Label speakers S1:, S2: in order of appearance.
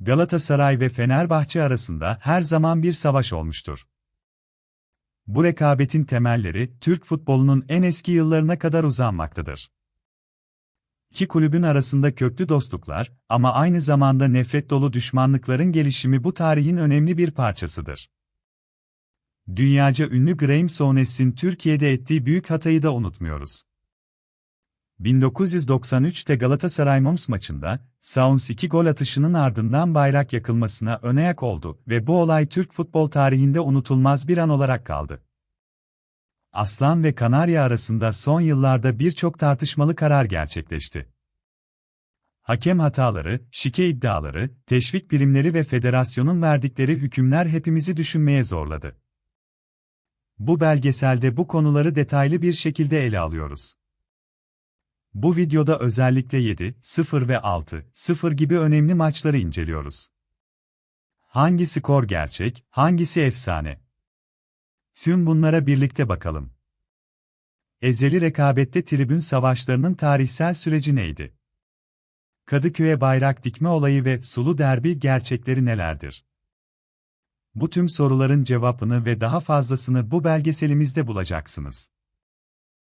S1: Galatasaray ve Fenerbahçe arasında her zaman bir savaş olmuştur. Bu rekabetin temelleri Türk futbolunun en eski yıllarına kadar uzanmaktadır. İki kulübün arasında köklü dostluklar ama aynı zamanda nefret dolu düşmanlıkların gelişimi bu tarihin önemli bir parçasıdır. Dünyaca ünlü Graeme Souness'in Türkiye'de ettiği büyük hatayı da unutmuyoruz. 1993'te Galatasaray Moms maçında, Souness iki gol atışının ardından bayrak yakılmasına önayak oldu ve bu olay Türk futbol tarihinde unutulmaz bir an olarak kaldı. Aslan ve Kanarya arasında son yıllarda birçok tartışmalı karar gerçekleşti. Hakem hataları, şike iddiaları, teşvik birimleri ve federasyonun verdikleri hükümler hepimizi düşünmeye zorladı. Bu belgeselde bu konuları detaylı bir şekilde ele alıyoruz. Bu videoda özellikle 7, 0 ve 6, 0 gibi önemli maçları inceliyoruz. Hangi skor gerçek, hangisi efsane? Tüm bunlara birlikte bakalım. Ezeli rekabette tribün savaşlarının tarihsel süreci neydi? Kadıköy'e bayrak dikme olayı ve sulu derbi gerçekleri nelerdir? Bu tüm soruların cevabını ve daha fazlasını bu belgeselimizde bulacaksınız.